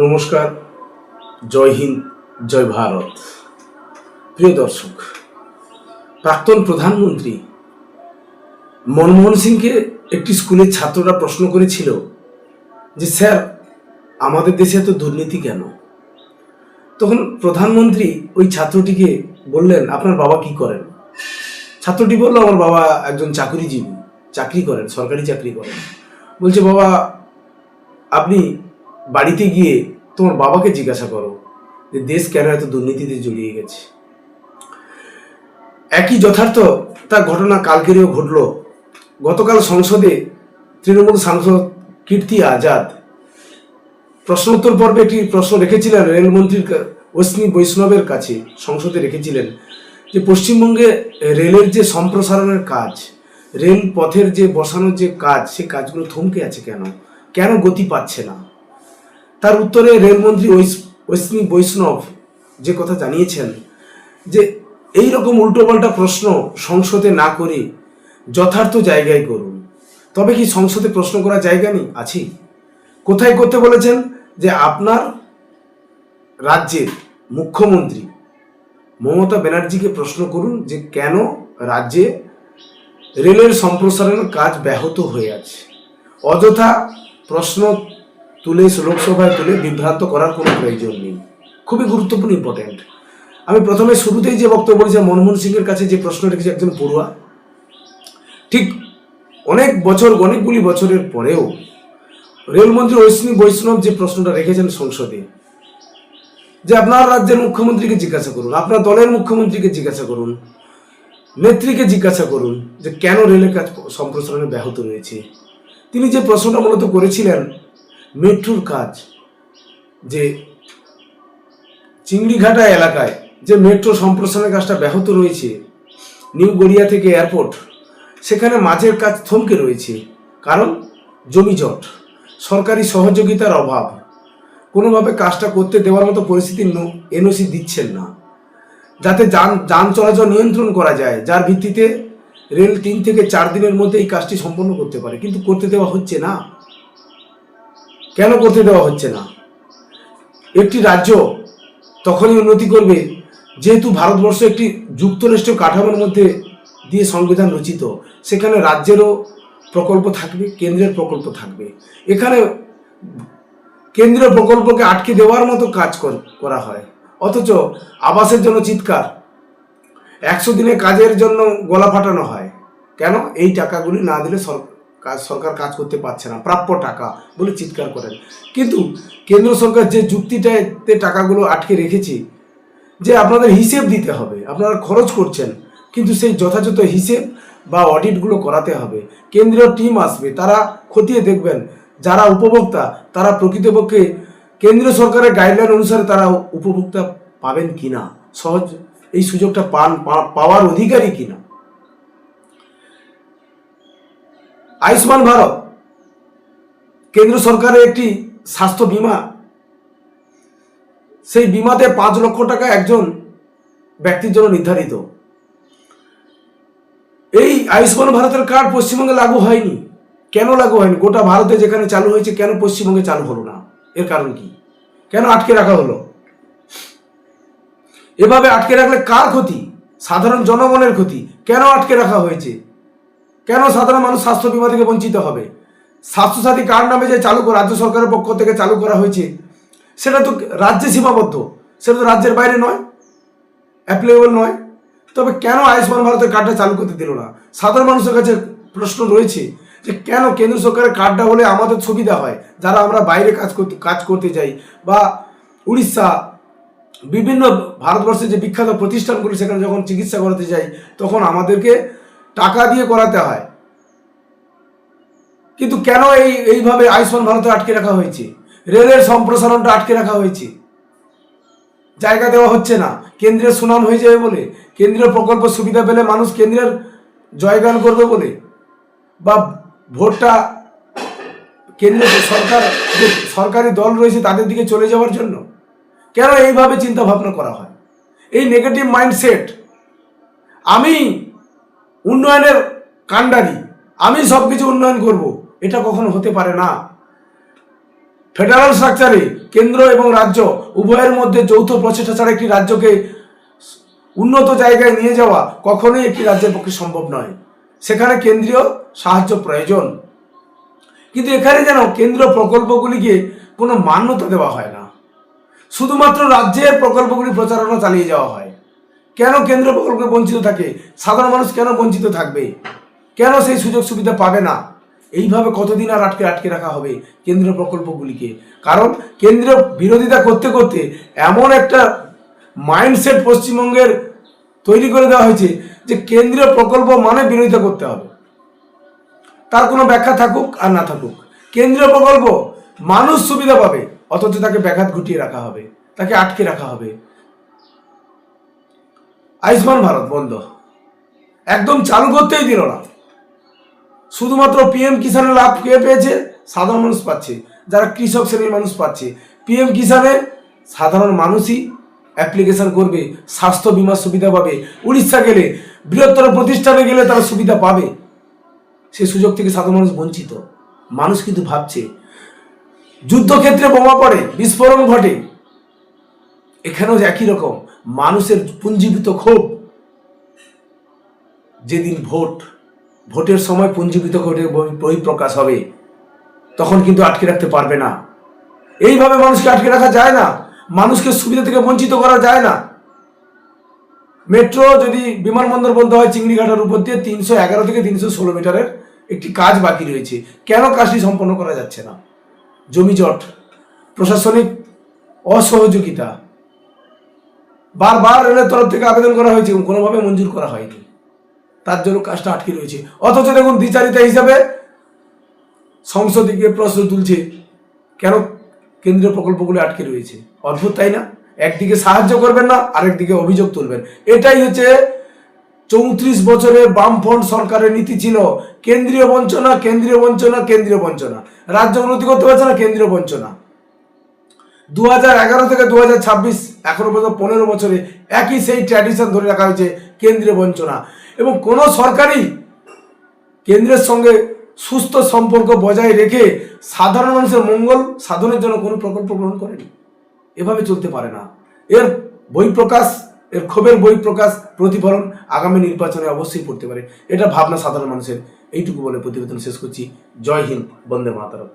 নমস্কার, জয় হিন্দ, জয় ভারত। প্রিয় দর্শক, প্রাক্তন প্রধানমন্ত্রী মনমোহন সিংকে একটি স্কুলের ছাত্ররা প্রশ্ন করেছিল যে, স্যার, আমাদের দেশে এত দুর্নীতি কেন? তখন প্রধানমন্ত্রী ওই ছাত্রটিকে বললেন, আপনার বাবা কি করেন? ছাত্রটি বলল, আমার বাবা একজন চাকরিজীবী, চাকরি করেন, সরকারি চাকরি করেন। বলছে, বাবা, আপনি বাড়িতে গিয়ে তোমার বাবাকে জিজ্ঞাসা করো যে দেশ কেন এত দুর্নীতিতে জড়িয়ে গেছে? একই যথার্থ তার ঘটনা কালকেরও ঘটল। গতকাল সংসদে তৃণমূল সাংসদ কীর্তি আজাদ প্রশ্নোত্তর পর্বে একটি প্রশ্ন রেখেছিলেন রেলমন্ত্রীর অশ্বিনী বৈষ্ণবের কাছে, সংসদে রেখেছিলেন যে পশ্চিমবঙ্গে রেলের যে সম্প্রসারণের কাজ রেল পথের যে বসানোর যে কাজ, সে কাজগুলো থমকে আছে কেন? কেন গতি পাচ্ছে না? তার উত্তরে রেলমন্ত্রী ঐস- বৈষ্ণব যে কথা জানিয়েছেন যে এই রকম উল্টোপাল্টা প্রশ্ন সংসদে না করে যথার্থ জায়গায় করুন। তবে কি সংসদে প্রশ্ন করার জায়গা নেই? আছে। কোথায় করতে বলেছেন? যে আপনার রাজ্যের মুখ্যমন্ত্রী মমতা ব্যানার্জিকে প্রশ্ন করুন যে কেন রাজ্যে রেলের সম্প্রসারণের কাজ ব্যাহত হয়ে আছে। অযথা প্রশ্ন তুলে লোকসভায় তুলে বিভ্রান্ত করার কোনো প্রয়োজন নেই। খুবই গুরুত্বপূর্ণ ইম্পর্টেন্ট আমি প্রথমে শুরুতেই যে বক্তব্য বলেছি, মনমোহন সিংয়ের কাছে যে প্রশ্ন রেখেছে একজন পড়ুয়া। ঠিক অনেক বছর, অনেকগুলি বছরের পরেও রেলমন্ত্রী ঐশ্বিনী বৈষ্ণব যে প্রশ্নটা রেখেছেন সংসদে, যে আপনার রাজ্যের মুখ্যমন্ত্রীকে জিজ্ঞাসা করুন, আপনার দলের মুখ্যমন্ত্রীকে জিজ্ঞাসা করুন, নেত্রীকে জিজ্ঞাসা করুন যে কেন রেলের কাজ সম্প্রসারণে ব্যাহত রয়েছে। তিনি যে প্রশ্নটা মূলত করেছিলেন মেট্রোর কাজ যে চিংড়িঘাটা এলাকায় যে মেট্রো সম্প্রসারণের কাজটা ব্যাহত রয়েছে, নিউ গড়িয়া থেকে এয়ারপোর্ট, সেখানে মাঝের কাজ থমকে রয়েছে। কারণ জমি জট, সরকারি সহযোগিতার অভাব। কোনোভাবে কাজটা করতে দেওয়ার মতো পরিস্থিতি এনওসি দিচ্ছেন না। যাতে যান যান চলাচল নিয়ন্ত্রণ করা যায়, যার ভিত্তিতে রেল তিন থেকে চার দিনের মধ্যে এই কাজটি সম্পন্ন করতে পারে। কিন্তু করতে দেওয়া হচ্ছে না। কেন করতে দেওয়া হচ্ছে না? একটি রাজ্য তখনই উন্নতি করবে যেহেতু ভারতবর্ষ একটি যুক্তরাষ্ট্রীয় কাঠামোর মধ্যে দিয়ে সংবিধান রচিত। সেখানে রাজ্যেরও প্রকল্প থাকবে, কেন্দ্রের প্রকল্প থাকবে। এখানে কেন্দ্রীয় প্রকল্পকে আটকে দেওয়ার মতো কাজ কর- হয়। অথচ আবাসের জন্য চিৎকার, একশো দিনে কাজের জন্য গলা ফাটানো হয়। কেন? এই টাকাগুলি না দিলে সর- কাজ- সরকার কাজ করতে পারছে না, প্রাপ্য টাকা বলে চিৎকার করেন। কিন্তু কেন্দ্র সরকার যে যুক্তিটাতে টাকাগুলো আটকে রেখেছে, যে আপনাদের হিসেব দিতে হবে, আপনারা খরচ করছেন, কিন্তু সেই যথাযথ হিসেব বা অডিটগুলো করাতে হবে। কেন্দ্রীয় টিম আসবে, তারা খতিয়ে দেখবেন, যারা উপভোক্তা, তারা প্রকৃতপক্ষে কেন্দ্রীয় সরকারের গাইডলাইন অনুসারে তারা উপভোক্তা পাবেন কিনা, সহজ এই সুযোগটা পান পাওয়ার অধিকারী কিনা। আয়ুষ্মান ভারত, কেন্দ্র সরকারের একটি স্বাস্থ্য বীমা। সেই বিমাতে পাঁচ লক্ষ টাকা একজন ব্যক্তির জন্য নির্ধারিত। এই আয়ুষ্মান ভারতের কার্ড পশ্চিমবঙ্গে লাগু হয়নি। কেন লাগু হয়নি? গোটা ভারতে যেখানে চালু হয়েছে, কেন পশ্চিমবঙ্গে চালু হলো না? এর কারণ কি? কেন আটকে রাখা হলো? এভাবে আটকে রাখলে কার ক্ষতি? সাধারণ জনগণের ক্ষতি। কেন আটকে রাখা হয়েছে? কেন সাধারণ মানুষ স্বাস্থ্য বীমা থেকে বঞ্চিত হবে? স্বাস্থ্যসাথী কার্ড নামে যে চালু রাজ্য সরকারের পক্ষ থেকে চালু করা হয়েছে, সেটা তো রাজ্যে সীমাবদ্ধ। সেটা তো রাজ্যের বাইরে নয় অ্যাপ্লিকেবল নয়। তবে কেন আয়ুষ্মান ভারতের কার্ডটা চালু করতে দিল না? সাধারণ মানুষের কাছে প্রশ্ন রয়েছে যে কেন কেন্দ্র সরকারের কার্ডটা হলে আমাদের সুবিধা হয়? যারা আমরা বাইরে কাজ করতে কাজ করতে যাই, বা উড়িষ্যা, বিভিন্ন ভারতবর্ষের যে বিখ্যাত প্রতিষ্ঠানগুলি, সেখানে যখন চিকিৎসা করাতে যাই, তখন আমাদেরকে টাকা দিয়ে করাতে হয়। কিন্তু কেন এই, এইভাবে আয়ুষ্মান ভারতে আটকে রাখা হয়েছে? রেলের সম্প্রসারণটা আটকে রাখা হয়েছে। জায়গা দেওয়া হচ্ছে না। কেন্দ্রের সুনাম হয়ে যাবে বলে, কেন্দ্রীয় প্রকল্প সুবিধা পেলে মানুষ কেন্দ্রের জয়গান করবে বলে, বা ভোটটা কেন্দ্রীয় সরকার, যে সরকারি দল রয়েছে তাদের দিকে চলে যাওয়ার জন্য, কেন এইভাবে চিন্তা ভাবনা করা হয়? এই নেগেটিভ মাইন্ডসেট আমি উন্নয়নের কাণ্ডারি। আমি সব কিছু উন্নয়ন করব, এটা কখনো হতে পারে না। ফেডারাল স্ট্রাকচারে কেন্দ্র এবং রাজ্য উভয়ের মধ্যে যৌথ প্রচেষ্টা ছাড়া একটি রাজ্যকে উন্নত জায়গায় নিয়ে যাওয়া কখনোই একটি রাজ্যের পক্ষে সম্ভব নয়। সেখানে কেন্দ্রীয় সাহায্য প্রয়োজন। কিন্তু এখানে যেন কেন্দ্রীয় প্রকল্পগুলিকে কোনো মান্যতা দেওয়া হয় না। শুধুমাত্র রাজ্যের প্রকল্পগুলি প্রচারণা চালিয়ে যাওয়া হয়। কেন কেন্দ্র প্রকল্পে বঞ্চিত থাকে? সাধারণ মানুষ কেন বঞ্চিত থাকবে? কেন সেই সুযোগ সুবিধা পাবে না? এইভাবে কতদিন আর আটকে আটকে রাখা হবে কেন্দ্রীয় প্রকল্পগুলিকে? কারণ কেন্দ্রীয় বিরোধিতা করতে করতে এমন একটা মাইন্ডসেট পশ্চিমবঙ্গের তৈরি করে দেওয়া হয়েছে যে কেন্দ্রীয় প্রকল্প মানে বিরোধিতা করতে হবে। তার কোনো ব্যাখ্যা থাকুক আর না থাকুক। কেন্দ্রীয় প্রকল্প মানুষ সুবিধা পাবে, অথচ তাকে ব্যাঘাত ঘটিয়ে রাখা হবে, তাকে আটকে রাখা হবে। আয়ুষ্মান ভারত, বন্ধ। একদম চালু করতেই দিল না। শুধুমাত্র পিএম কিষানের লাভ কে পেয়েছে? সাধারণ মানুষ পাচ্ছে। যারা কৃষক শ্রেণির মানুষ পাচ্ছে। পিএম কিষানে সাধারণ মানুষই অ্যাপ্লিকেশন করবে, স্বাস্থ্য বিমার সুবিধা পাবে। উড়িষ্যা গেলে, বৃহত্তর প্রতিষ্ঠানে গেলে তারা সুবিধা পাবে। সেই সুযোগ থেকে সাধারণ মানুষ বঞ্চিত। মানুষ কিন্তু ভাবছে, যুদ্ধক্ষেত্রে বোমা পড়ে, বিস্ফোরণ ঘটে। এখানেও একই রকম, মানুষের পুঞ্জীবিত ক্ষোভ। যেদিন ভোট, ভোটের সময় পুঞ্জীবিত বহি- বহিঃপ্রকাশ হবে, তখন কিন্তু আটকে রাখতে পারবে না। এইভাবে মানুষকে আটকে রাখা যায় না। মানুষকে সুবিধা থেকে বঞ্চিত করা যায় না। মেট্রো যদি বিমানবন্দর বন্ধ হয় চিংড়িঘাটার উপর দিয়ে, তিনশো এগারো থেকে তিনশো ষোলো মিটারের একটি কাজ বাকি রয়েছে। কেন কাজটি সম্পন্ন করা যাচ্ছে না? জমি জট, প্রশাসনিক অসহযোগিতা বারবার রেলের তরফ থেকে আবেদন করা হয়েছে এবং কোনোভাবে মঞ্জুর করা হয়নি। তার জন্য কাজটা আটকে রয়েছে। অথচ দেখুন দ্বিচারিতা হিসাবে সংসদে প্রশ্ন তুলছে, কেন কেন্দ্রীয় প্রকল্পগুলো আটকে রয়েছে? অদ্ভুত, তাই না? একদিকে সাহায্য করবেন না, আরেকদিকে অভিযোগ তুলবেন। এটাই হচ্ছে চৌত্রিশ বছরের বামফ্রন্ট সরকারের নীতি ছিল, কেন্দ্রীয় বঞ্চনা কেন্দ্রীয় বঞ্চনা কেন্দ্রীয় বঞ্চনা। রাজ্য উন্নতি করতে পারছে না, কেন্দ্রীয় বঞ্চনা। দু হাজার এগারো থেকে দু হাজার ছাব্বিশ এখনও পর্যন্ত পনেরো বছরে একই সেই ট্র্যাডিশন ধরে রাখা হয়েছে কেন্দ্রীয় বঞ্চনা। এবং কোনো সরকারই কেন্দ্রের সঙ্গে সুস্থ সম্পর্ক বজায় রেখে সাধারণ মানুষের মঙ্গল, সাধনের জন্য কোনো প্রকল্প গ্রহণ করেনি। এভাবে চলতে পারে না। এর বহিঃপ্রকাশ এর ক্ষোভের বহিঃপ্রকাশ প্রতিফলন আগামী নির্বাচনে অবশ্যই পড়তে পারে। এটা ভাবনা সাধারণ মানুষের। এইটুকু বলে প্রতিবেদন শেষ করছি। জয় হিন্দ, বন্দে মাতারম।